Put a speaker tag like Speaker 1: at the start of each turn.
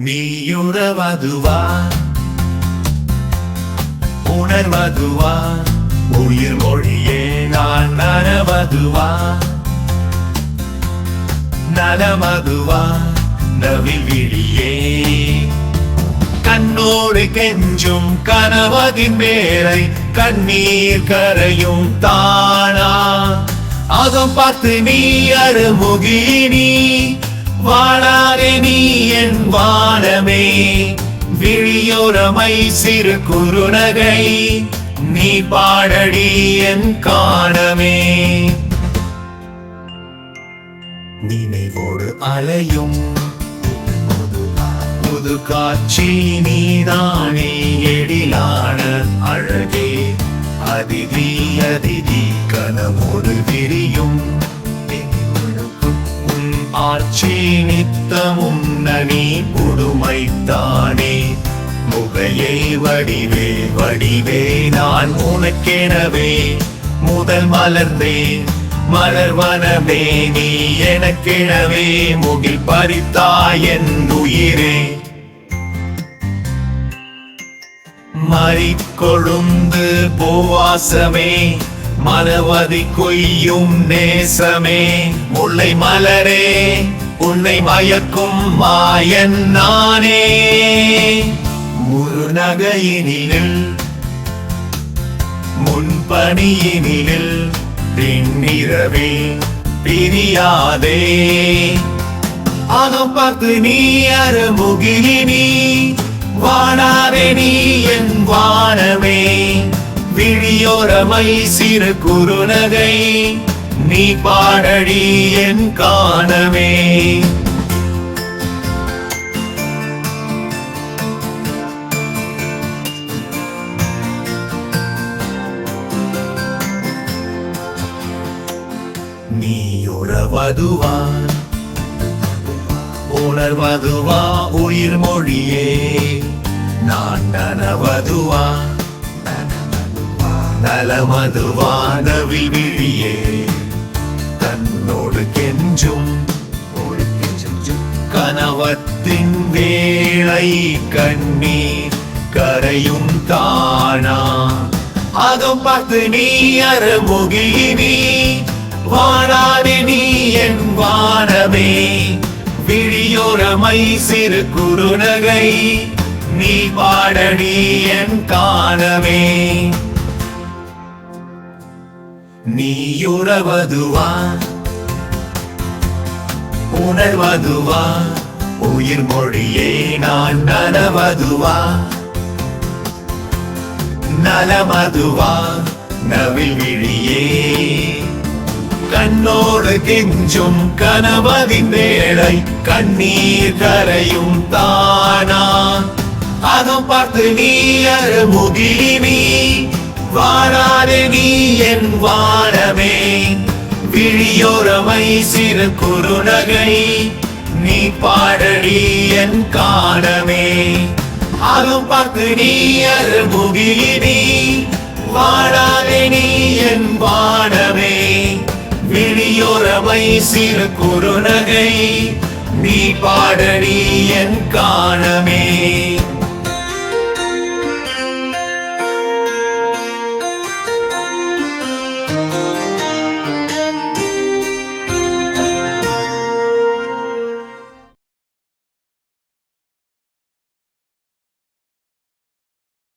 Speaker 1: நீயுறவதுவா உணர்வதுவா உயிர் மொழியே நான் நனவதுவா நலமதுவா நவில் விழியே. கண்ணோடு கெஞ்சும் கனவதின் மேலை கண்ணீர் கரையும் தானா. அதம் பார்த்து நீ அருமுகினி. வாழாதே நீ வானமே விழியோரமை சிறு குறுநகை நீ பாடடி என் காணமே. நினைவோடு அலையும் புது காட்சி நீதானே எழிலான அழகே. அதிதி அதிதி கனமோடு விரியும் ஆட்சி நித்தமும் நனி புதுமைத்தானே முகையை வடிவே வடிவே நான் உனக்கெனவே. முதல் மலர்ந்தே மலர்வனமே நீ எனக்கெனவே. முகில் பறித்தாய் என் உயிரே. மறிக்கொழுந்து போவாசமே. மலவதி கொய்யும் நேசமே. முல்லை மலரே உன்னை மயக்கும் மாயன் நானே. முருநகையினில் முன்பணியினில் பின்னிரவே பிரியாதே. அகம் பார்த்து நீ அருமுகிலினி வாழாதே நீ என் வானமே. விழியோரமை சிறு குறுநகை நீ பாடடி என் காணமே நீ உறவதுவா உணர்வதுவா உயிர் மொழியே நான் நனவதுவா நலமது வானவில் விழியே. தன்னோடு கெஞ்சும் கனவத்தின் வேளை கண்ணீர் கரையும் தானா? அகம் பார்த்து நீ அறமுகினி வாழாதே நீ என் வானமே. விழியோரமை சிறு குறுநகை. நீ பாடடி என் காணமே நீயுறவதுவா உணர்வதுவா உயிர் மொழியே நான் நனவதுவா நலமதுவா நவில் விழியே. கண்ணோடு கெஞ்சும் கனவதின் வேளை கண்ணீர் கரையும் தானா. அதும் பார்த்து நீ அருமுகினி வாராதே நீ என் வானமே. விழியோரமை சிறு குறுநகை நீ பாடடி என் காணமே அரும் பார்த்து நீ அருமுகினி வாழாதே நீ என் வானமே. விழியோரமை சிறு குறுநகை நீ பாடடி என் காணமே